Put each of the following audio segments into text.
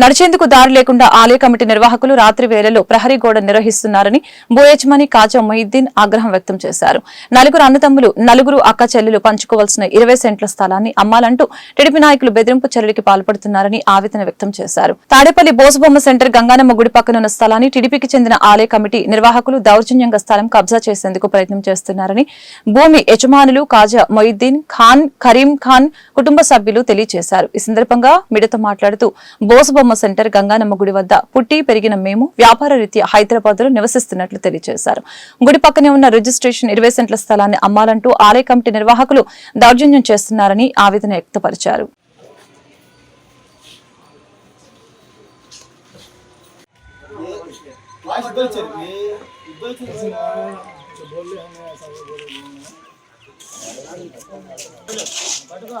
నడిచేందుకు దారి లేకుండా ఆలయ కమిటీ నిర్వాహకులు రాత్రి వేళలో ప్రహరీ గోడ నిర్వహిస్తున్నారని బోయజ్మని కాజా మొయిద్దీన్ ఆగ్రహం వ్యక్తం చేశారు. నలుగురు అన్నతమ్ములు నలుగురు అక్క చెల్లెలు పంచుకోవాల్సిన ఇరవై సెంట్ల స్థలాన్ని అమ్మాలంటూ టీడీపీ నాయకులు బెదిరింపు చర్యలకి పాల్పడుతున్నారని ఆవేదన వ్యక్తం చేశారు. తాడేపల్లి బోసుబొమ్మ సెంటర్ గంగానమ్మ గుడి పక్కనున్న స్థలాన్ని టీడీపీకి చెందిన ఆలయ కమిటీ నిర్వాహకులు దౌర్జన్యంగా స్థలం కబ్జా చేసేందుకు ప్రయత్నం చేస్తున్నారని భూమి యజమానులు కాజా మొయిద్దీన్ ఖాన్ కరీం ఖాన్ కుటుంబ సభ్యులు తెలియజేశారు. ఈ సందర్భంగా మిడత మాట్లాడుతూ బోసుబొమ్మ నాగమ్మ సెంటర్ గంగానమ్మ గుడి వద్ద పుట్టి పెరిగిన మేము వ్యాపార రీత్యా హైదరాబాద్లో నివసిస్తున్నట్లు తెలియజేశారు. గుడి పక్కనే ఉన్న రిజిస్ట్రేషన్ ఇరవై సెంట్ల స్థలాన్ని అమ్మాలంటూ ఆలయ కమిటీ నిర్వాహకులు దౌర్జన్యం చేస్తున్నారని ఆవేదన వ్యక్తపరిచారు. పట్టుకో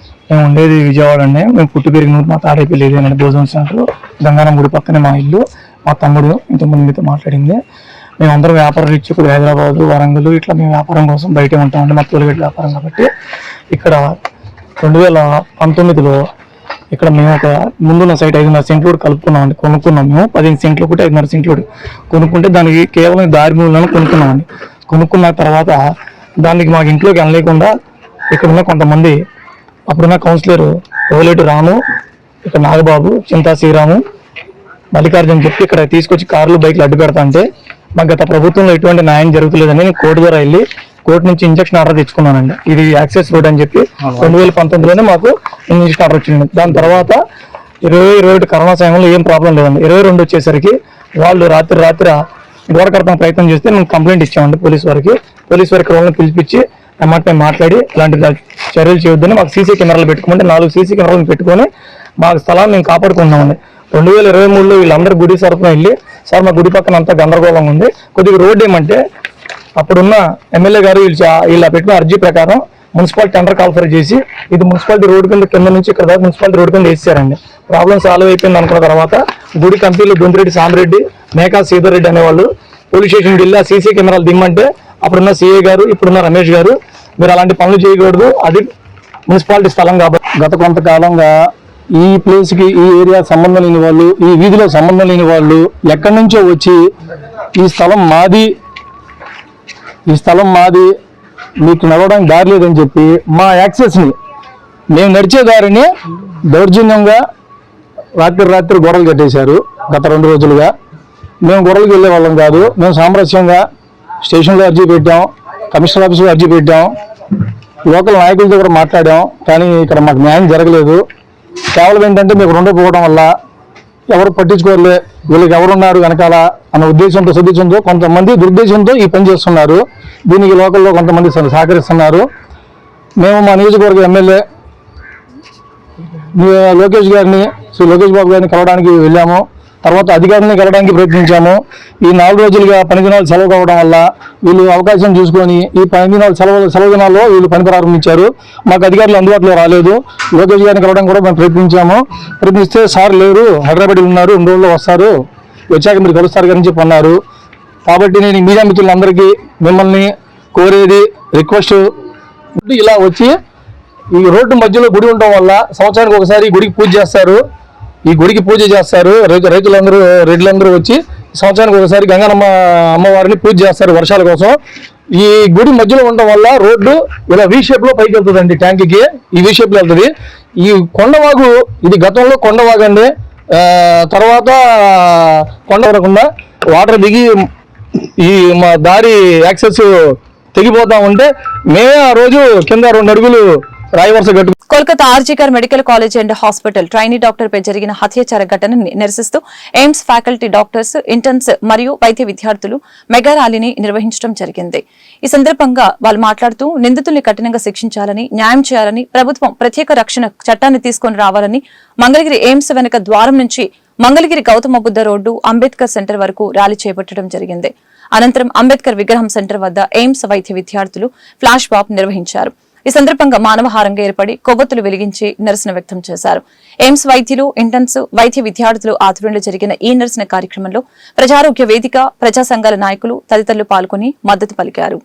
మేము ఉండేది విజయవాడ అండి. మేము పుట్టి పెరిగిన ఊరు మా తాడేపల్లి ఇదేనండి భోజనం సెంటర్ గంగారం గుడి పక్కనే మా ఇల్లు మా తమ్ముడు ఇంతకుముందు మీతో మాట్లాడింది. మేము అందరం వ్యాపారం ఇచ్చి ఇప్పుడు హైదరాబాద్ వరంగల్ ఇట్లా మేము వ్యాపారం కోసం బయటే ఉంటామండి. మా తోలిగడ్డ వ్యాపారం కాబట్టి ఇక్కడ రెండు వేల పంతొమ్మిదిలో ఇక్కడ మేము ఒక ముందున్న సైట్ ఐదున్నర సెంట్లు కూడా కలుపుకున్నామండి. కొనుక్కున్నాం మేము. పదిహేను సెంట్లు ఒకటి ఐదున్నర సెంట్లు కొనుక్కుంటే దానికి కేవలం దారి మూలను కొనుక్కున్నామండి. కొనుక్కున్న తర్వాత దానికి మాకు ఇంట్లోకి అనలేకుండా ఇక్కడ ఉన్న కొంతమంది అప్పుడున్న కౌన్సిలర్ ఓలేటి రాము ఇక్కడ నాగబాబు చింతా శ్రీరాము మల్లికార్జున చెప్పి ఇక్కడ తీసుకొచ్చి కార్లు బైక్లు అడ్డు పెడతా అంటే మాకు గత ప్రభుత్వంలో ఎటువంటి న్యాయం జరుగుతలేదని నేను కోర్టు ద్వారా వెళ్ళి కోర్టు నుంచి ఇంజక్షన్ ఆర్డర్ తెచ్చుకున్నానండి. ఇది యాక్సెస్ రోడ్ అని చెప్పి రెండు వేల పంతొమ్మిదిలోనే మాకు ఇంజక్షన్ ఆర్డర్ వచ్చింది. దాని తర్వాత ఇరవై ఇరవై ఒకటి కరోనా సమయంలో ఏం ప్రాబ్లం లేదండి. ఇరవై రెండు వచ్చేసరికి వాళ్ళు రాత్రి రాత్రి గోడ కడతాం ప్రయత్నం చేస్తే మేము కంప్లైంట్ ఇచ్చామండి పోలీస్ వారికి. పోలీస్ వారికి వాళ్ళని పిలిపించి ఎంఆర్పై మాట్లాడి అలాంటి చర్యలు చేయొద్దని మాకు సీసీ కెమెరాలు పెట్టుకుంటే నాలుగు సీసీ కెమెరాలు పెట్టుకొని మా స్థలాన్ని మేము కాపాడుకుంటున్నామండి. రెండు వేల ఇరవై మూడులో వీళ్ళందరూ గుడి సరఫరా వెళ్ళి సార్ మా గుడి పక్కన అంతా గందరగోళంగా ఉంది. కొద్దిగా రోడ్డు ఏమంటే అప్పుడున్న ఎమ్మెల్యే గారు వీళ్ళు వీళ్ళ పెట్టిన అర్జీ ప్రకారం మున్సిపాలిటీ టెండర్ కాల్ఫర్ చేసి ఇది మున్సిపాలిటీ రోడ్డు కింద కింద నుంచి ఇక్కడ దాకా మున్సిపాలిటీ రోడ్డు కింద వేసారండి ప్రాబ్లం సాల్వ్ అయిపోయింది అనుకున్న తర్వాత గుడి కంపెనీలు దొంతిరెడ్డి సామిరెడ్డి మేకా సీధర్ రెడ్డి అనేవాళ్ళు పోలీస్ స్టేషన్కి వెళ్ళి ఆ సీసీ కెమెరాలు దిమ్మంటే అప్పుడున్న సీఏ గారు ఇప్పుడున్న రమేష్ గారు మీరు అలాంటి పనులు చేయకూడదు. అది మున్సిపాలిటీ స్థలం కాబట్టి గత కొంతకాలంగా ఈ ప్లేస్కి ఈ ఏరియా సంబంధం లేని వాళ్ళు ఈ వీధిలో సంబంధం లేని వాళ్ళు ఎక్కడి నుంచో వచ్చి ఈ స్థలం మాది ఈ స్థలం మాది మీకు నడవడానికి దారి లేదని చెప్పి మా యాక్సెస్ని మేము నడిచే దారిని దౌర్జన్యంగా రాత్రి రాత్రి గొడవలు కట్టేశారు గత రెండు రోజులుగా. మేము గొడవలకు వెళ్ళే వాళ్ళం కాదు మేము సామరస్యంగా స్టేషన్లో అర్జీ పెట్టాం కమిషనర్ ఆఫీస్లో అర్జీ పెట్టాం లోకల్ నాయకులతో కూడా మాట్లాడాం కానీ ఇక్కడ మాకు న్యాయం జరగలేదు. కేవలం ఏంటంటే మీకు ఉండకపోవడం వల్ల ఎవరు పట్టించుకోలే వీళ్ళకి ఎవరున్నారు వెనకాల అన్న ఉద్దేశంతో సదుద్దేశంతో కొంతమంది దురుద్దేశంతో ఈ పని చేస్తున్నారు. దీనికి లోకల్లో కొంతమంది సహకరిస్తున్నారు. మేము మా నియోజకవర్గ ఎమ్మెల్యే మీ లోకేష్ గారిని శ్రీ లోకేష్ బాబు గారిని కలవడానికి వెళ్ళాము. తర్వాత అధికారులను కలవడానికి ప్రయత్నించాము. ఈ నాలుగు రోజులుగా పని దినాలు సెలవు కావడం వల్ల వీళ్ళు అవకాశం చూసుకొని ఈ పని దినాలు సెలవు సెలవు దినాల్లో వీళ్ళు పని ప్రారంభించారు. మాకు అధికారులు అందుబాటులో రాలేదు. లోకేష్ గారిని కలవడం కూడా మేము ప్రయత్నించాము. ప్రయత్నిస్తే సార్ లేరు హైదరాబాద్ ఉన్నారు రెండు రోజుల్లో వస్తారు. వచ్చాక మీరు కలుస్తారు కానీ చెప్పి అన్నారు. కాబట్టి నేను మీడియా మిత్రులందరికీ మిమ్మల్ని కోరేది రిక్వెస్ట్ ఇలా వచ్చి ఈ రోడ్డు మధ్యలో గుడి ఉండడం వల్ల సంవత్సరానికి ఒకసారి గుడికి పూజ చేస్తారు. ఈ గుడికి పూజ చేస్తారు. రైతు రైతులందరూ రెడ్లందరూ వచ్చి సంవత్సరానికి ఒకసారి గంగానమ్మ అమ్మవారిని పూజ చేస్తారు వర్షాల కోసం. ఈ గుడి మధ్యలో ఉండడం వల్ల రోడ్డు ఇలా వి షేప్లో పైకి వెళ్తుందండి ట్యాంక్కి ఈ వి షేప్లో వెళ్తుంది. ఈ కొండవాగు ఇది గతంలో కొండవాగు అండి. తర్వాత కొండ వరకుండా వాటర్ దిగి ఈ మా దారి యాక్సెస్ తెగిపోతా ఉంటే మేమే ఆ రోజు కింద రెండు అడుగులు Kolkata RG Kar medical college and hospital trainee doctor పై జరిగిన హత్యాచార ఘటన నిరసిస్తూ ఎయిమ్స్ ఫ్యాకల్టీ డాక్టర్స్ ఇంటర్న్స్ మరియు వైద్య విద్యార్థులు మెగా ర్యాలీని నిర్వహించడం జరిగింది. ఈ సందర్భంగా వాళ్ళు మాట్లాడుతూ నిందితుల్ని కఠినంగా శిక్షించాలని న్యాయం చేయాలని ప్రభుత్వం ప్రత్యేక రక్షణ చట్టాన్ని తీసుకొని రావాలని మంగళగిరి ఎయిమ్స్ వెనుక ద్వారం నుంచి మంగళగిరి గౌతమ బుద్ధ రోడ్డు అంబేద్కర్ సెంటర్ వరకు ర్యాలీ చేపట్టడం జరిగింది. అనంతరం అంబేద్కర్ విగ్రహం సెంటర్ వద్ద ఎయిమ్స్ వైద్య విద్యార్థులు ఫ్లాష్ బాబ్ నిర్వహించారు. ఈ సందర్భంగా మానవహారంగా ఏర్పడి కొవ్వొత్తులు వెలిగించి నిరసన వ్యక్తం చేశారు. ఎయిమ్స్ వైద్యులు ఇంటర్న్స్ వైద్య విద్యార్థులు ఆధ్వర్యంలో జరిగిన ఈ నిరసన కార్యక్రమంలో ప్రజారోగ్య వేదిక ప్రజా సంఘాల నాయకులు తదితరులు పాల్గొని మద్దతు పలికారు.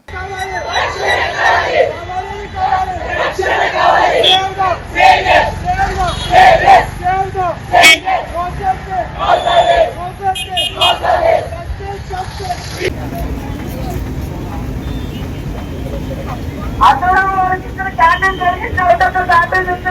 అతను వారికి ఇక్కడ క్యాంటీన్ జరిగింది ఒకటి క్యాంటీన్ నుంచి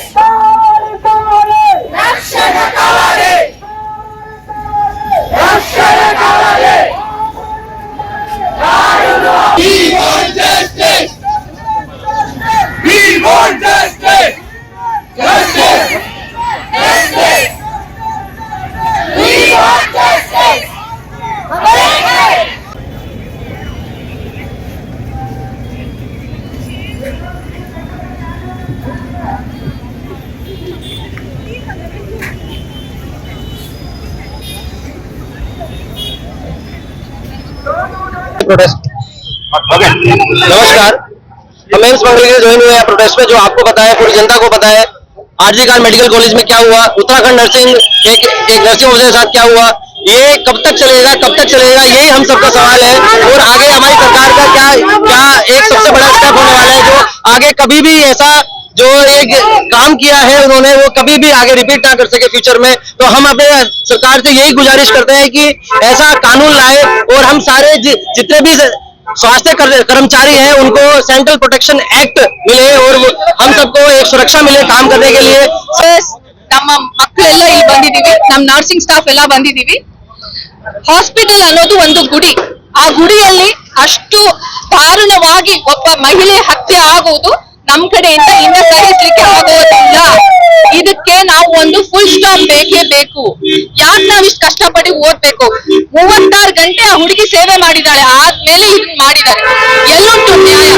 नमस्कार। हम एम्स मंगल ज्वाइन हुए हैं प्रोटेस्ट में, जो आपको पता है पूरी जनता को पता है आरजी खान मेडिकल कॉलेज में क्या हुआ? उत्तराखंड नर्सिंग एक एक नर्सिंग ऑफिसर के साथ क्या हुआ? ये कब तक चलेगा, कब तक चलेगा, यही हम सबका सवाल है। और आगे हमारी सरकार का क्या क्या एक सबसे बड़ा स्टेप होने वाला है, जो आगे कभी भी ऐसा, जो एक काम किया है उन्होंने, वो कभी भी आगे रिपीट ना कर सके फ्यूचर में। तो हम अपने सरकार से यही गुजारिश करते हैं कि ऐसा कानून लाए और हम सारे जितने भी स्वास्थ्य कर- कर्मचारी हैं उनको सेंट्रल प्रोटेक्शन एक्ट मिले और वो- हम सबको एक सुरक्षा मिले काम करने के लिए ನಮ್ಮ ಮಕ್ಕಳೆಲ್ಲ ಇಲ್ಲಿ ಬಂದಿದೀವಿ ನಮ್ ನರ್ಸಿಂಗ್ ಸ್ಟಾಫ್ ಎಲ್ಲ ಬಂದಿದೀವಿ ಹಾಸ್ಪಿಟಲ್ ಅನ್ನೋದು ಒಂದು ಗುಡಿ ಆ ಗುಡಿಯಲ್ಲಿ ಅಷ್ಟು ದಾರುಣವಾಗಿ ಒಬ್ಬ ಮಹಿಳೆ ಹತ್ಯೆ ಆಗುವುದು ನಮ್ ಕಡೆಯಿಂದ ಇನ್ನ ಸಹಿಸ್ಲಿಕ್ಕೆ ಆಗೋದಿಲ್ಲ ಇದಕ್ಕೆ ನಾವು ಒಂದು ಫುಲ್ ಸ್ಟಾಪ್ ಬೇಕೇ ಬೇಕು. ಯಾಕೆ ನಾವ್ ಇಷ್ಟು ಕಷ್ಟಪಟ್ಟು ಓದ್ಬೇಕು? ಮೂವತ್ತಾರು ಗಂಟೆ ಆ ಹುಡುಗಿ ಸೇವೆ ಮಾಡಿದಾಳೆ ಆದ್ಮೇಲೆ ಇದನ್ನ ಮಾಡಿದ್ದಾರೆ. ಎಲ್ಲುಂಟು ನ್ಯಾಯ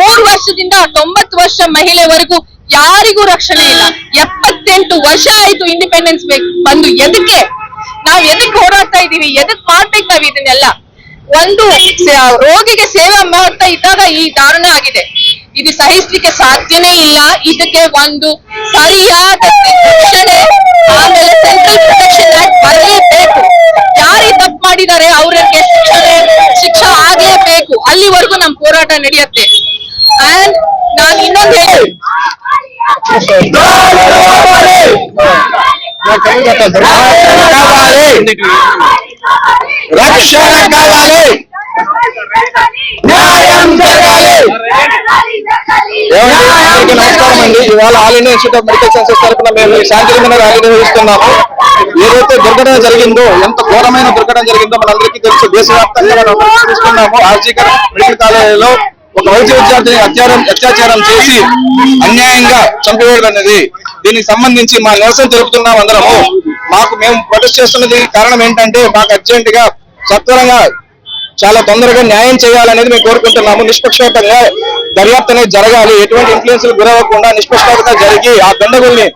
ಮೂರು ವರ್ಷದಿಂದ ತೊಂಬತ್ತು ವರ್ಷ ಮಹಿಳೆವರೆಗೂ ಯಾರಿಗೂ ರಕ್ಷಣೆ ಇಲ್ಲ. ಎಪ್ಪತ್ತೆಂಟು ವರ್ಷ ಆಯ್ತು ಇಂಡಿಪೆಂಡೆನ್ಸ್ ಬೇಕು ಬಂದು. ಎದಕ್ಕೆ? ನಾವ್ ಎದಕ್ ಹೋರಾಡ್ತಾ ಇದೀವಿ? ಎದಕ್ ಮಾಡ್ಬೇಕು ನಾವ್ ಇದನ್ನೆಲ್ಲ? ಒಂದು ರೋಗಿಗೆ ಸೇವೆ ಮಾಡ್ತಾ ಇದ್ದಾಗ ಈ ದಾರುಣ ಆಗಿದೆ. ಇದು ಸಹಿಸ್ಲಿಕ್ಕೆ ಸಾಧ್ಯನೇ ಇಲ್ಲ. ಇದಕ್ಕೆ ಒಂದು ಸರಿಯಾದ ಶಿಕ್ಷಣೆ ಆಮೇಲೆ ಸೆಂಟ್ರಲ್ ಪ್ರೊಟೆಕ್ಷನ್ ಆಕ್ಟ್ ಬರಲೇಬೇಕು ಯಾರು ತಪ್ಪು ಮಾಡಿದ್ದಾರೆ ಅವ್ರಿಗೆ ಶಿಕ್ಷಣೆ ಶಿಕ್ಷೆ ಆಗ್ಲೇಬೇಕು. ಅಲ್ಲಿವರೆಗೂ ನಮ್ ಹೋರಾಟ ನಡೆಯುತ್ತೆ. ಅಂಡ್ ನಾನು ಇನ್ನೊಂದು ಹೇಳ್ತೀನಿ. ರಕ್ಷಣೆ ಕಾವಾಲೆ న్యాయం జరగాలి అందరికీ నమస్కారం అండి? ఇవాళ all India institute of medical sciences తరఫున మేము ఈ శాంతియుతమైన ర్యాలీ నిర్వహిస్తున్నాము ఏదైతే దుర్ఘటన జరిగిందో ఎంత ఘోరమైన దుర్ఘటన జరిగిందో మనందరికీ తెలుసు. దేశవ్యాప్తంగా మనం అందరికీ చూస్తున్నాము ఆర్జీకర్ మెడికల్ కాలేజీలో ఒక వైద్య విద్యార్థిని అత్యాచారం అత్యాచారం చేసి అన్యాయంగా చంపివేయడం అనేది దీనికి సంబంధించి మా నిరసన తెలుపుతున్నాం అందరము. మాకు మేము ప్రొటెస్ట్ చేస్తున్నది కారణం ఏంటంటే మాకు అర్జెంట్గా సత్వరంగా చాలా తొందరగా న్యాయం చేయాలనేది మేము కోరుకుంటున్నాము. నిష్పక్షపాతంగా దర్యాప్తు అనేది జరగాలి. ఎటువంటి ఇన్ఫ్లుయెన్స్ గురవ్వకుండా నిష్పక్షపాతంగా జరిగి ఆ దండగుల్ని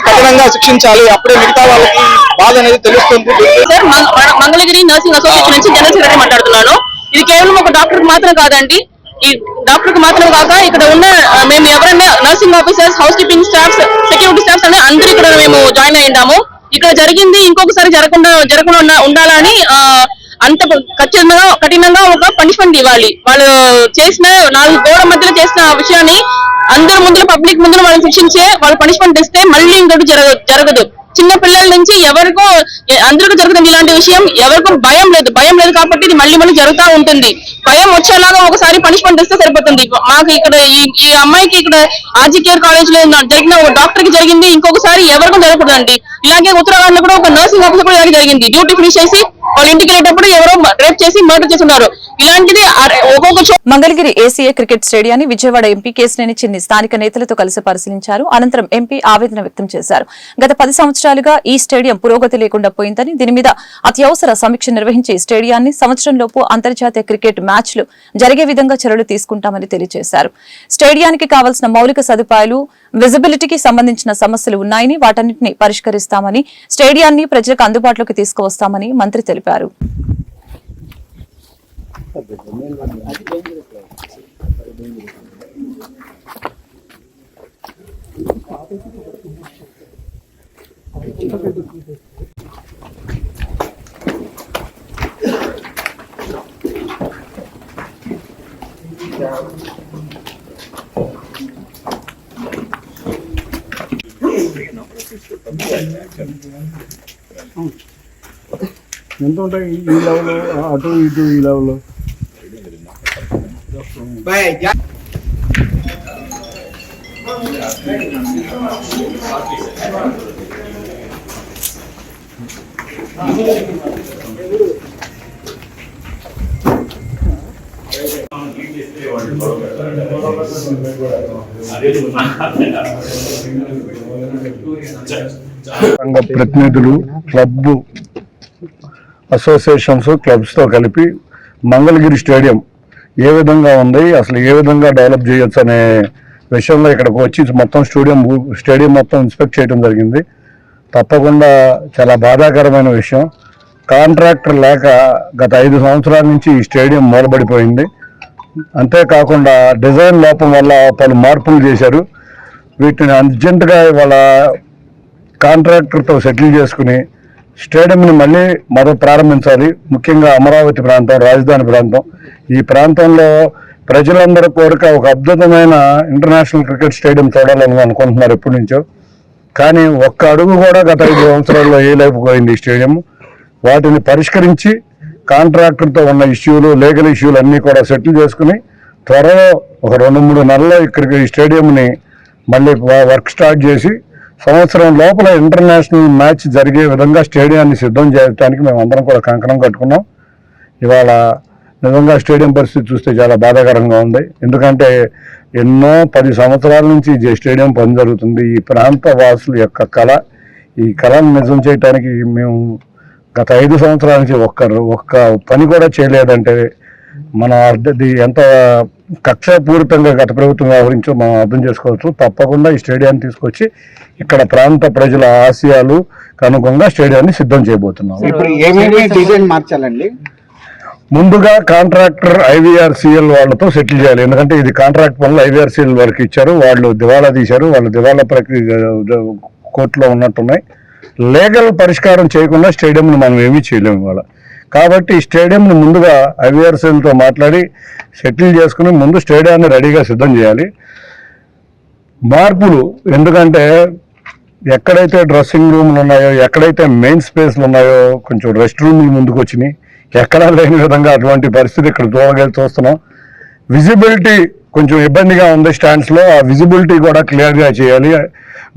కఠినంగా శిక్షించాలి. అప్పుడే మిగతా వాళ్ళకి బాధ అనేది తెలుస్తుంది. సార్ మంగళగిరి నర్సింగ్ అసోసియేషన్ నుంచి జనరల్ సెక్రటరీ మాట్లాడుతున్నాను. ఇది కేవలం ఒక డాక్టర్ మాత్రం కాదండి. ఈ డాక్టర్కి మాత్రం కాక ఇక్కడ ఉన్న మేము ఎవరైనా nursing officers house keeping staffs security staffs అనే అందరూ ఇక్కడ మేము జాయిన్ అయ్యిండాము. ఇక్కడ జరిగింది ఇంకొకసారి జరగకుండా జరగకుండా ఉండాలని ఆ, అంత ఖచ్చితంగా కఠినంగా ఒక పనిష్మెంట్ ఇవ్వాలి. వాళ్ళు చేసిన నాలుగు గోడ మధ్యలో చేసిన విషయాన్ని అందరి ముందు పబ్లిక్ ముందు వాళ్ళని శిక్షించే వాళ్ళు పనిష్మెంట్ ఇస్తే మళ్ళీ ఇంకోటి జరగదు జరగదు. చిన్న పిల్లల నుంచి ఎవరికో అందరికీ జరుగుతుంది ఇలాంటి విషయం. ఎవరికో భయం లేదు. భయం లేదు కాబట్టి ఇది మళ్ళీ మళ్ళీ జరుగుతూ ఉంటుంది. భయం వచ్చేలాగా ఒకసారి పనిష్మెంట్ ఇస్తే సరిపోతుంది. మాకు ఇక్కడ ఈ అమ్మాయికి ఇక్కడ ఆర్జీ కేర్ కాలేజ్లో జరిగిన ఒక డాక్టర్కి జరిగింది. ఇంకొకసారి ఎవరికీ జరగకూడదండి. ఇలాగే ఉత్తరాఖండ్లో కూడా ఒక నర్సింగ్ ఆఫీసర్ కూడా ఇలాగే జరిగింది. డ్యూటీ ఫినిష్ చేసి వాళ్ళు ఇంటికి వెళ్ళేటప్పుడు ఎవరో రేప్ చేసి మర్డర్ చేస్తున్నారు ఇలాంటిది ఒక్కొక్క మంగళగిరి ఏసీఏ క్రికెట్ స్టేడియాన్ని విజయవాడ ఎంపీ కేసినేని చిన్ని స్థానిక నేతలతో కలిసి పరిశీలించారు. అనంతరం ఎంపీ ఆవేదన వ్యక్తం చేశారు. గత పది సంవత్సరాలుగా ఈ స్టేడియం పురోగతి లేకుండా పోయిందని దీని మీద అత్యవసర సమీక్ష నిర్వహించి స్టేడియాన్ని సంవత్సరంలోపు అంతర్జాతీయ క్రికెట్ మ్యాచ్లు జరిగే విధంగా చర్యలు తీసుకుంటామని తెలియజేశారు. స్టేడియానికి కావాల్సిన మౌలిక సదుపాయాలు విజిబిలిటీకి సంబంధించిన సమస్యలు ఉన్నాయని వాటన్నింటినీ పరిష్కరిస్తామని స్టేడియాన్ని ప్రజలకు అందుబాటులోకి తీసుకువస్తామని మంత్రి తెలిపారు. ఎంత ఉంటాయి ఈ లెవెల్ అటు ఇటు ఈ లెవెల్ సంఘ ప్రతినిధులు క్లబ్ అసోసియేషన్స్ క్లబ్స్తో కలిపి మంగళగిరి స్టేడియం ఏ విధంగా ఉంది? అసలు ఏ విధంగా డెవలప్ చేయొచ్చు అనే విషయంలో ఇక్కడికి వచ్చి మొత్తం స్టేడియం స్టేడియం మొత్తం ఇన్స్పెక్ట్ చేయడం జరిగింది. తప్పకుండా చాలా బాధాకరమైన విషయం. కాంట్రాక్టర్ లేక గత ఐదు సంవత్సరాల నుంచి ఈ స్టేడియం మూలబడిపోయింది అంతేకాకుండా డిజైన్ లోపం వల్ల పలు మార్పులు చేశారు. వీటిని అర్జెంటుగా వాళ్ళ కాంట్రాక్టర్తో సెటిల్ చేసుకుని స్టేడియంని మళ్ళీ మరో ప్రారంభించాలి. ముఖ్యంగా అమరావతి ప్రాంతం రాజధాని ప్రాంతం. ఈ ప్రాంతంలో ప్రజలందరూ కోరిక ఒక అద్భుతమైన ఇంటర్నేషనల్ క్రికెట్ స్టేడియం చూడాలని అనుకుంటున్నారు ఎప్పటి నుంచో. కానీ ఒక్క అడుగు కూడా గత ఐదు సంవత్సరాల్లో వేయలేకపోయింది ఈ స్టేడియం. వాటిని పరిష్కరించి కాంట్రాక్టర్తో ఉన్న ఇష్యూలు లీగల్ ఇష్యూలు అన్నీ కూడా సెటిల్ చేసుకుని త్వరలో ఒక రెండు మూడు నెలల్లో ఇక్కడికి ఈ స్టేడియంని మళ్ళీ వర్క్ స్టార్ట్ చేసి సంవత్సరం లోపల ఇంటర్నేషనల్ మ్యాచ్ జరిగే విధంగా స్టేడియాన్ని సిద్ధం చేయడానికి మేము అందరం కూడా కంకణం కట్టుకున్నాం. ఇవాళ నిజంగా స్టేడియం పరిస్థితి చూస్తే చాలా బాధాకరంగా ఉంది. ఎందుకంటే ఎన్నో పది సంవత్సరాల నుంచి ఈ స్టేడియం పని జరుగుతుంది. ఈ ప్రాంత వాసుల యొక్క కళ ఈ కళను నిజం చేయడానికి మేము గత ఐదు సంవత్సరాల నుంచి ఒక్క ఒక్క పని కూడా చేయలేదంటే మనం అర్థది ఎంత కక్షపూరితంగా గత ప్రభుత్వం వ్యవహరించో మనం అర్థం చేసుకోవచ్చు. తప్పకుండా ఈ స్టేడియాన్ని తీసుకొచ్చి ఇక్కడ ప్రాంత ప్రజల ఆశయాలు అనుగుణంగా స్టేడియాన్ని సిద్ధం చేయబోతున్నాం. డిజైన్ మార్చాలండి? ముందుగా కాంట్రాక్టర్ ఐవీఆర్సీఎల్ వాళ్ళతో సెటిల్ చేయాలి. ఎందుకంటే ఇది కాంట్రాక్ట్ పనులు ఐవీఆర్సీఎల్ వరకు ఇచ్చారు. వాళ్ళు దివాలా తీశారు. వాళ్ళు దివాలా ప్రక్రియ కోర్టులో ఉన్నట్టున్నాయి. లీగల్ పరిష్కారం చేయకుండా స్టేడియంని మనం ఏమీ చేయలేము ఇవాళ. కాబట్టి ఈ స్టేడియంని ముందుగా ఐవీఆర్సీలతో మాట్లాడి సెటిల్ చేసుకుని ముందు స్టేడియాన్ని రెడీగా సిద్ధం చేయాలి. మార్పులు ఎందుకంటే ఎక్కడైతే డ్రెస్సింగ్ రూమ్లు ఉన్నాయో ఎక్కడైతే మెయిన్ స్పేస్లు ఉన్నాయో కొంచెం రెస్ట్ రూమ్లు ముందుకు వచ్చినాయి. ఎక్కడా లేని విధంగా అటువంటి పరిస్థితి ఇక్కడ చూడగలి చూస్తున్నాం. విజిబిలిటీ కొంచెం ఇబ్బందిగా ఉంది స్టాండ్స్లో ఆ విజిబిలిటీ కూడా క్లియర్గా చేయాలి.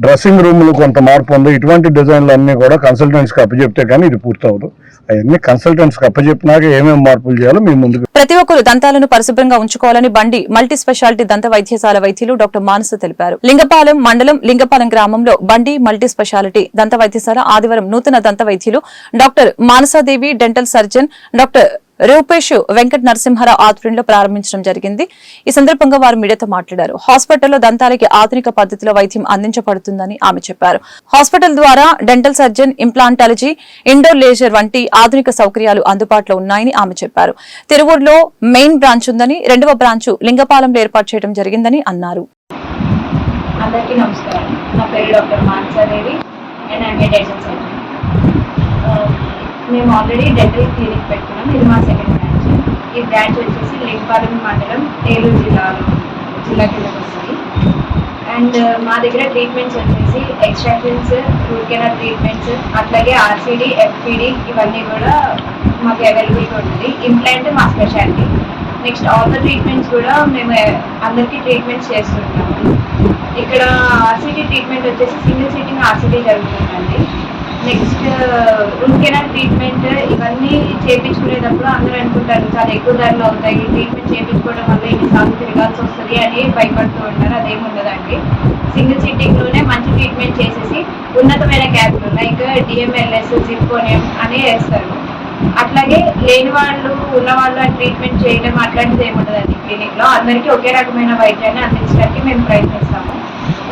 డ్రెస్సింగ్ రూమ్లు కొంత మార్పు ఉంది. ఇటువంటి డిజైన్లు అన్నీ కూడా కన్సల్టెంట్స్కి అప్పచెప్తే కానీ ఇది పూర్తవుతుంది అవన్నీ కన్సల్టెంట్స్ అప్పచెప్పినాక ఏమేమి మార్పులు చేయాలో మేము ముందుకు ప్రతి ఒక్కరు దంతాలను పరిశుభ్రంగా ఉంచుకోవాలని బండి మల్టీ స్పెషాలిటీ దంత వైద్యశాల వైద్యులు డాక్టర్ మానస తెలిపారు. లింగపాలెం మండలం లింగపాలెం గ్రామంలో బండి మల్టీ స్పెషాలిటీ దంత వైద్యశాల ఆదివారం నూతన దంత వైద్యులు doctor Manasadevi dental surgeon doctor Rupesh Venkata Narasimharao ఆధ్వర్యంలో ప్రారంభించడం జరిగింది. ఈ సందర్భంగా వారు మీడియాతో మాట్లాడారు. హాస్పిటల్లో దంతాలకి ఆధునిక పద్ధతిలో వైద్యం అందించబడుతుందని ఆమె చెప్పారు. హాస్పిటల్ ద్వారా dental surgeon implantology indoor laser వంటి ఆధునిక సౌకర్యాలు అందుబాటులో ఉన్నాయని ఆమె చెప్పారు. తిరువూరులో మెయిన్ బ్రాంచ్ ఉందని రెండవ బ్రాంచ్ లింగపాలెంలో ఏర్పాటు చేయడం జరిగిందని అన్నారు. అందరికీ నమస్కారం. నా పేరు doctor Manasadevi and I'm surgeon. మేము ఆల్రెడీ డెంటల్ క్లినిక్ పెట్టుకున్నాం ఇది మా సెకండ్ బ్రాంచ్ ఈ బ్రాంచ్ వచ్చేసి లింపాలెం మండలం ఏలూరు జిల్లాలో జిల్లా కిందకి వస్తుంది. అండ్ uh, మా దగ్గర ట్రీట్మెంట్స్ వచ్చేసి ఎక్స్ట్రాక్షన్స్ రూట్ కెనాల్ ట్రీట్మెంట్స్ అట్లాగే ఆర్సీడీ ఎఫ్పిడి ఇవన్నీ కూడా మాకు అవైలబుల్గా ఉంటుంది ఇంప్లాంట్ మా speciality next all the treatments కూడా మేము uh, అందరికీ ట్రీట్మెంట్స్ చేస్తుంటాము ఇక్కడ ఆర్సీడీ ట్రీట్మెంట్ వచ్చేసి సింగిల్ సీటింగ్ ఆర్సీడీ జరుగుతుందండి. నెక్స్ట్ రూట్ కెనాల్ ట్రీట్మెంట్ ఇవన్నీ చేయించుకునేటప్పుడు అందరూ అనుకుంటారు చాలా ఎక్కువ ధరలు అవుతాయి ట్రీట్మెంట్ చేయించుకోవడం వల్ల ఇన్నిసార్లు తిరగాల్సి వస్తుంది అని భయపడుతూ ఉంటారు. అదేమి ఉండదండి సింగిల్ సిట్టింగ్లోనే మంచి ట్రీట్మెంట్ చేసేసి ఉన్నతమైన క్యాబ్లు లైక్ డిఎంఎల్ఎస్ జిర్కోనియం అని వేస్తారు. అట్లాగే లేని వాళ్ళు ఉన్న వాళ్ళు ట్రీట్మెంట్ చేయడం అట్లాంటిది ఏముండదండి క్లినిక్లో అందరికీ ఒకే రకమైన వైద్యాన్ని అందించడానికి మేము ప్రయత్నిస్తాము.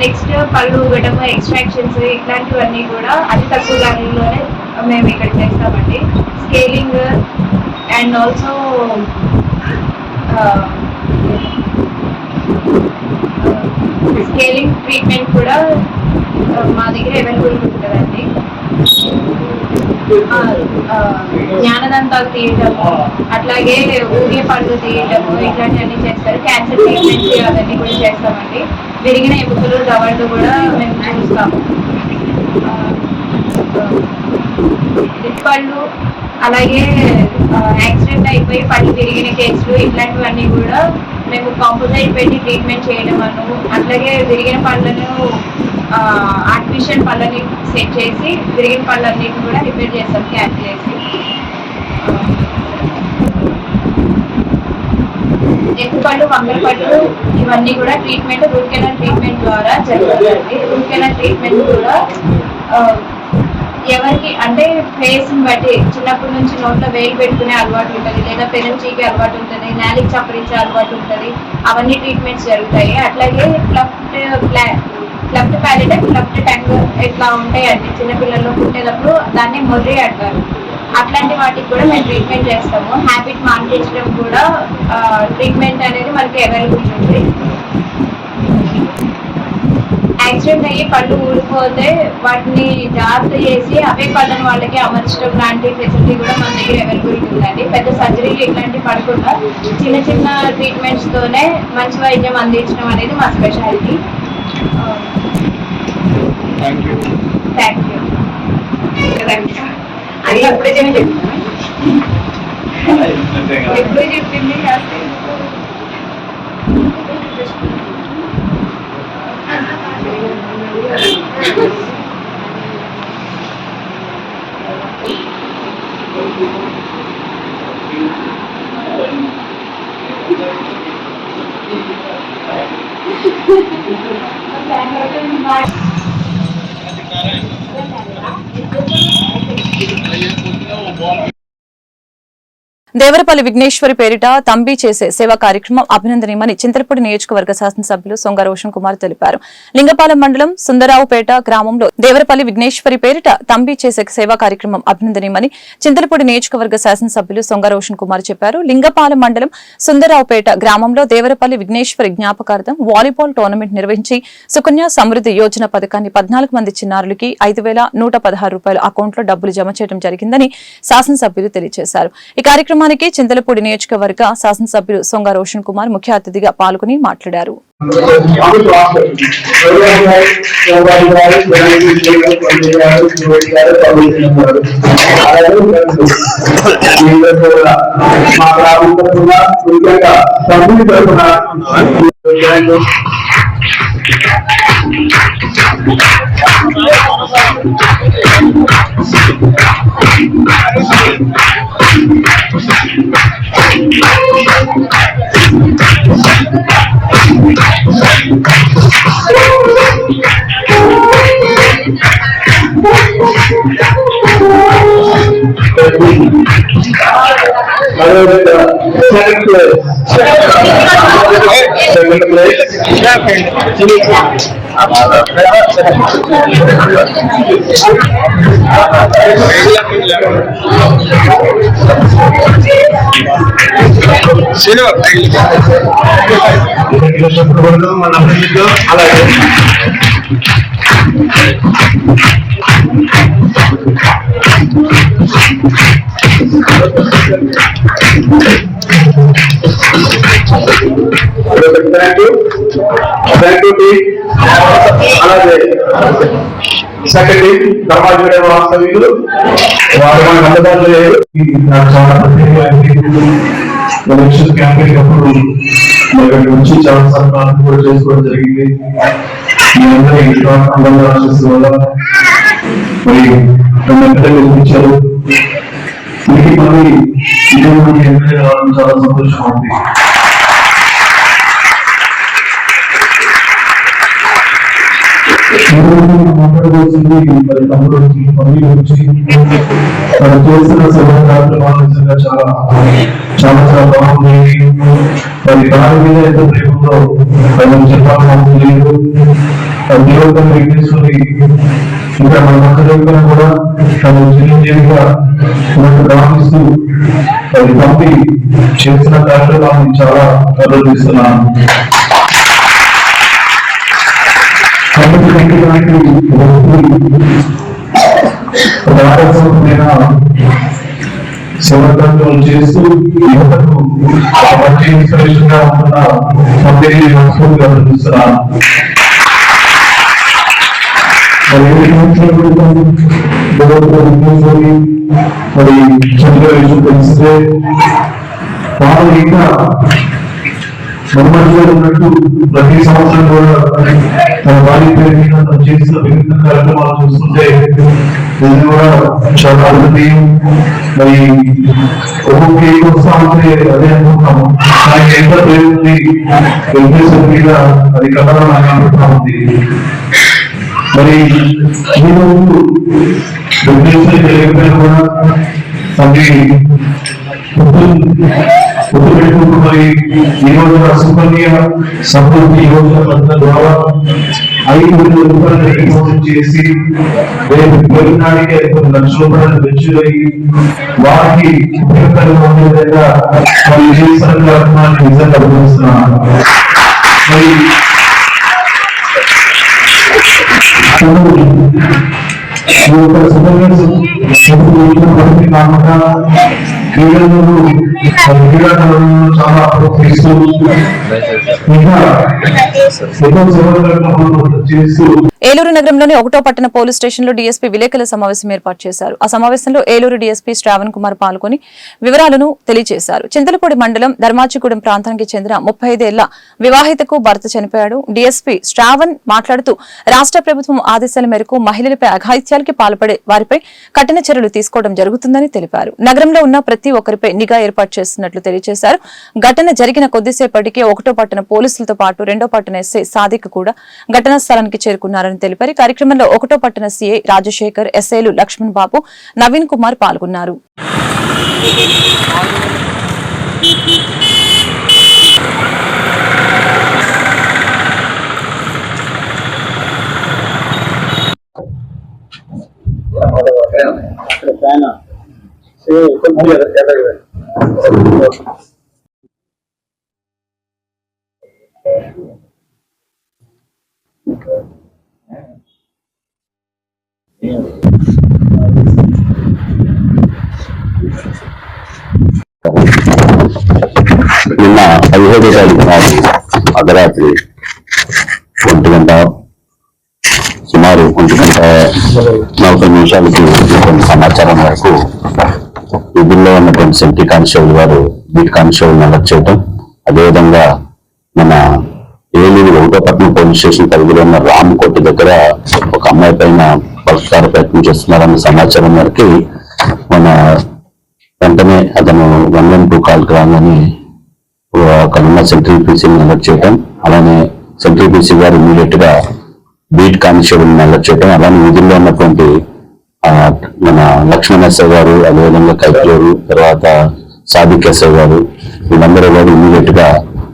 నెక్స్ట్ పళ్ళు ఊగటము ఎక్స్ట్రాక్షన్స్ ఇట్లాంటివన్నీ కూడా అతి తక్కువ ధరలోనే మేము ఇక్కడ చేస్తామండి. Scaling and also scaling treatment కూడా మా దగ్గర అవైలబుల్ ఉంటుందండి. జ్ఞానదంతాలు తీయటము అట్లాగే ఊగే పళ్ళు తీయటము ఇట్లాంటివన్నీ చేస్తారు. క్యాన్సర్ ట్రీట్మెంట్ అవన్నీ కూడా చేస్తామండి. విరిగిన ఎముకలు రవళ్ళు కూడా మేము చూస్తాము. పళ్ళు అలాగే యాక్సిడెంట్ అయిపోయి పళ్ళు తిరిగిన కేసులు ఇట్లాంటివన్నీ కూడా మేము కాంపోజైట్ పెట్టి ట్రీట్మెంట్ చేయడం అను అట్లాగే విరిగిన పళ్ళను ఆర్టిఫిషియల్ పళ్ళని సెట్ చేసి గ్రీన్ పళ్ళన్నిటిని కూడా రిపేర్ చేస్తాం క్యాచ్ చేసి. ఎక్కువ పళ్ళు మంగళ పళ్ళు ఇవన్నీ కూడా ట్రీట్మెంట్ రూట్ కెనాల్ ట్రీట్మెంట్ ద్వారా జరుగుతుంది. రూట్ కెనాల్ ట్రీట్మెంట్ కూడా ఎవరికి అంటే ఫేస్ బట్టి చిన్నప్పటి నుంచి నోట్లో వేలు పెట్టుకునే అలవాటు ఉంటుంది లేదా పెనంచీకి అలవాటు ఉంటుంది నాలిక్ చప్పరించే అలవాటు ఉంటుంది అవన్నీ ట్రీట్మెంట్స్ జరుగుతాయి. అట్లాగే క్లఫ్ట్ క్లఫ్ట్ ప్యాలెట్ క్లఫ్ట్ టంగ్ ఇట్లా ఉంటాయండి చిన్నపిల్లల్లో పుట్టేటప్పుడు దాన్ని మొర్రి అంటారు. అట్లాంటి వాటికి కూడా మేము ట్రీట్మెంట్ చేస్తాము. హ్యాబిట్ మానిపించడం కూడా ట్రీట్మెంట్ అనేది మనకి అవైలబుల్ ఉంది. యాక్సిడెంట్ అయ్యి పళ్ళు ఊడిపోతే వాటిని జాగ్రత్త చేసి అవే పళ్ళను వాళ్ళకి అమర్చడం లాంటి ఫెసిలిటీ కూడా మన దగ్గర అవైలబుల్ ఉందండి. పెద్ద సర్జరీలు ఇట్లాంటివి పడకుండా చిన్న చిన్న ట్రీట్మెంట్స్ తోనే మంచి వైద్యం అందించడం అనేది మా speciality థ్యాంక్ యూ అది ఎప్పుడే చెప్పింది ఎప్పుడే చెప్పింది cara aí. Aí ele continua o bolo. Devarapalli Vighneshwari పేరిట తంబి చేసే సేవా కార్యక్రమం అభినందనీయమని చింతలపూడి నియోజకవర్గ శాసనసభ్యులు సొంగ రోషన్ కుమార్ తెలిపారు. లింగపాలెం మండలం సుందరావుపేట గ్రామంలో దేవరపల్లి విఘ్నేశ్వరి పేరిట తంబి చేసే సేవా కార్యక్రమం అభినందనీయమని చింతలపూడి నియోజకవర్గ శాసనసభ్యులు సొంగ రోషన్ కుమార్ చెప్పారు. లింగపాలెం మండలం సుందరావుపేట గ్రామంలో దేవరపల్లి విఘ్నేశ్వరి జ్ఞాపకార్థం వాలీబాల్ టోర్నమెంట్ నిర్వహించి సుకన్య సమృద్ధి యోజన పథకాన్ని పద్నాలుగు మంది చిన్నారులకి ఐదు వేల నూట పదహారు రూపాయల అకౌంట్లో డబ్బులు జమ చేయడం జరిగిందని శాసనసభ్యులు తెలియజేశారు. ఈ కార్యక్రమం కార్యక్రమానికి చింతలపూడి నియోజకవర్గ శాసనసభ్యులు సొంగ రోషన్ కుమార్ ముఖ్య అతిథిగా పాల్గొని మాట్లాడారు. మా గ్రామం ప్లేస్ మన ఫ్రెండ్స్ అలాగే థ్యాంక్ యూ బ్యాంకుటి అలాగే సెకండరీ ధర్మాజుడే వారు మన అందుబాటులో లేరు చాలా ఎలక్షన్ క్యాంపెయిన్ అప్పుడు మరి అక్కడికి చాలా కూడా చేసుకోవడం జరిగింది మీ అందరి అందరూ వల్ల మరి నన్ను ఎంత గెలిపించారు మీకు మళ్ళీ ఇటువంటి ఎమ్మెల్యే రావడం చాలా సంతోషంగా ఉంది మాట్లాడవలసింది మరి తమ్ముడు గురించి మనం చేస్తున్న సేవా కార్యక్రమాలు నిజంగా చాలా చాలా చాలా బాగుంది మరి దాని మీద ఎంత ప్రేమతో మనం లేదు దేవుడు ఇంకా మన మక్కలు కూడా తను చిరంజీవిగా మనకు గమనిస్తూ అది పంపి చేస్తున్న కార్యక్రమాన్ని చాలా అభినందిస్తున్నాను కాబట్టి వెంకటరానికి ఆలోచనమైన చేస్తూ యువతకు ఆ మంచి ఇన్స్పిరేషన్ ఉంటున్న మందిని మనస్ఫూర్తిగా అభినందిస్తున్నాను మరి మరి చంద్ర విషయం తెలిస్తే వారు ఇంకా మనమధ్యలో ఉన్నట్టు ప్రతి సంవత్సరం కూడా తన వారి పేరు మీద తను చేసిన వివిధ కార్యక్రమాలు చూస్తుంటే ఇది కూడా చాలా అద్భుతం మరి ఒక్కొక్క ఏం వస్తా ఉంటే అదే అనుకుంటాము. నాకు ఎంత పేరు ఉంది వెంకటేశ్వర మీద అది కథలో నాకు అనుకుంటా ఉంది. మరి ఈ రోజు వెంకటేశ్వర కూడా అది మరి ఈ రోజు సుకన్య సమృద్ధి యోజన పథకం ద్వారా ఐదు వేల రూపాయలు డిపాజిట్ చేసి రేపు పోయినాడికి ఐదు లక్షల రూపాయలు వారికి ఉపయోగకరంగా ఉండే విధంగా మరి నిజంగా అభినందిస్తున్నాను మరి ఈ క్రీడాకారులను చాలా ప్రోత్సహిస్తూ ఇంకా ఎన్నో చేస్తూ ఏలూరు నగరంలోని ఒకటో పట్టణ పోలీస్ స్టేషన్లో డీఎస్పీ విలేకరుల సమావేశం ఏర్పాటు చేశారు. ఆ సమావేశంలో ఏలూరు డీఎస్పీ శ్రావణ్ కుమార్ పాల్గొని వివరాలను తెలియజేశారు. చింతలపూడి మండలం ధర్మాచిగూడెం ప్రాంతానికి చెందిన ముప్పై ఐదేళ్ళ వివాహితకు భర్త చనిపోయాడు. డీఎస్పీ శ్రావణ్ మాట్లాడుతూ రాష్ట్ర ప్రభుత్వం ఆదేశాల మేరకు మహిళలపై అఘాయిత్యాలకి పాల్పడే వారిపై కఠిన చర్యలు తీసుకోవడం జరుగుతుందని తెలిపారు. నగరంలో ఉన్న ప్రతి ఒక్కరిపై నిఘా ఏర్పాటు చేస్తున్నట్లు తెలియజేశారు. ఘటన జరిగిన కొద్దిసేపటికే ఒకటో పట్టణ పోలీసులతో పాటు రెండో పట్టణ ఎస్ఐ సాదిక్ కూడా ఘటనా స్థలానికి చేరుకున్నారని తెలిపారు. కార్యక్రమంలో ఒకటో పట్టణ సీఐ రాజశేఖర్ ఎస్ఐలు లక్ష్మణ్ బాబు నవీన్ కుమార్ పాల్గొన్నారు. నిన్న పదిహేడు తారీఖు నాడు అర్ధరాత్రి ఒంటి గంట సుమారు ఒంటి గంట నలభై నిమిషాలకి సమాచారం వరకు విధుల్లో ఉన్నటువంటి సెంటీ కానిస్టేబుల్ గారు బీట్ కానిస్టేబుల్ అలర్ట్ చేయటం అదేవిధంగా మన ఏలూరు ఒకటోపట్నం పోలీస్ స్టేషన్ పరిధిలో ఉన్న రామ్ రామకోటి దగ్గర ఒక అమ్మాయి పైన బలత్కార ప్రయత్నం చేస్తున్నారన్న సమాచారం మేరకి మన వెంటనే అతను వన్ వన్ టూ కాల్కి రాగానే అక్కడ ఉన్న సెంట్రల్ పీసీని అలర్ట్ చేయటం అలానే సెంట్రల్ పీసీ గారు ఇమీడియట్గా బీట్ కానిస్టేబుల్ అలర్ట్ చేయటం అలానే విధుల్లో ఉన్నటువంటి మన లక్ష్మణ్ ఎస్ఐ గారు అదేవిధంగా కైట్లూరు తర్వాత సాదిక్ గారు వీళ్ళందరూ కూడా ఇమీడియట్గా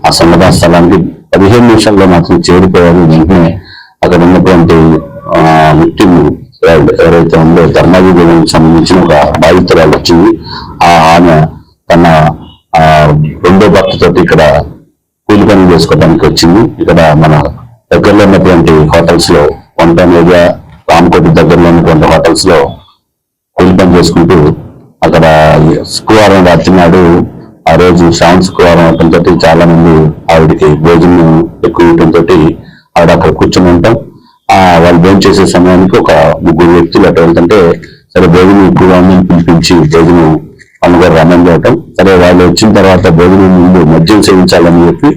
ఆ సన్నదా స్థలానికి పదిహేను నిమిషాల్లో మాత్రం చేరిపోయారు వెంటనే అక్కడ ఉన్నటువంటి విక్టిమ్ ఎవరైతే ఉందో ధర్మాజీదేవికి సంబంధించిన ఒక బాధితురాలు వచ్చింది. ఆ ఆమె తన ఆ రెండో భర్త ఇక్కడ కూలి పనులు చేసుకోవడానికి వచ్చింది. ఇక్కడ మన దగ్గరలో ఉన్నటువంటి హోటల్స్లో వన్ టౌన్ ఏరియా రామకోటి దగ్గరలో ఉన్నటువంటి హోటల్స్లో కూలి పని చేసుకుంటూ అక్కడ శుక్రవారం రాత్రి నాడు ఆ రోజు శ్రావణ శుక్రవారం అవటంతో చాలా మంది ఆవిడకి భోజనం ఎక్కువ ఇవ్వడంతో ఆవిడ అక్కడ కూర్చొని ఉంటాం. ఆ వాళ్ళు భోజనం చేసే సమయానికి ఒక ముగ్గురు వ్యక్తులు అటు వెళ్తుంటే సరే భోజనం ఎక్కువగా ఉందని పిలిపించి భోజనం అమ్మగారు రమ్మని చెప్పటం. సరే వాళ్ళు వచ్చిన తర్వాత భోజనం ముందు మద్యం సేవించాలని చెప్పి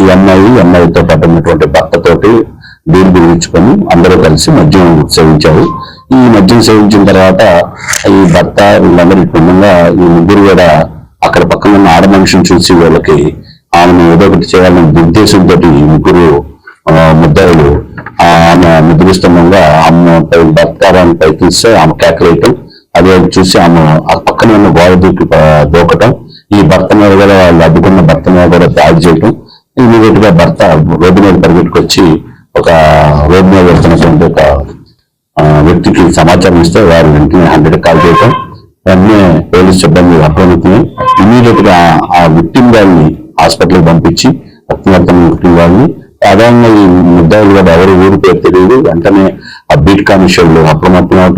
ఈ అమ్మాయి అమ్మాయితో పాటు ఉన్నటువంటి భర్తతోటి బీరు బిగించుకొని అందరూ కలిసి మద్యం సేవించారు. ఈ మద్యం సేవించిన తర్వాత ఈ భర్త వీళ్ళందరూ ఇట్లా ఈ ముగ్గురు కూడా అక్కడ పక్కన ఉన్న ఆడ మనిషిని చూసి వీళ్ళకి ఆమెను ఏదో ఒకటి చేయాలనే ఉద్దేశంతో ఈ ముగ్గురు ఆ, ముద్దాయిలు ఆ, ఆమె ముద్రిస్తుండగా ఆమె పై భర్తారాన్ని ప్రయత్నిస్తే ఆమె కేకలేయటం అదే చూసి ఆమె ఆ పక్కన ఉన్న గోడ దూకి దూకటం ఈ భర్త మీద కూడా వాళ్ళు అడ్డుకున్న భర్త మీద కూడా దాడి చేయటం ఇమీడియట్గా భర్త రోడ్డు మీద పరిగెట్టుకొచ్చి ఒక రోడ్డు మీద వెళ్తున్నటువంటి ఒక వ్యక్తికి సమాచారం ఇస్తే వారు వెంటనే హండ్రెడ్ కాల్ చేయటం వెంటనే పోలీస్ సిబ్బంది అప్రమత్తమై ఇమీడియట్గా ఆ విక్టిమ్ గారిని హాస్పిటల్ పంపించి రక్తవర్తన విక్టిమ్ గారిని సాధారణంగా ఈ ముద్దాయిలు కూడా ఎవరు ఊరి పేరు తెలియదు వెంటనే ఆ బీట్ కానిస్టేబుల్ అప్రమత్తం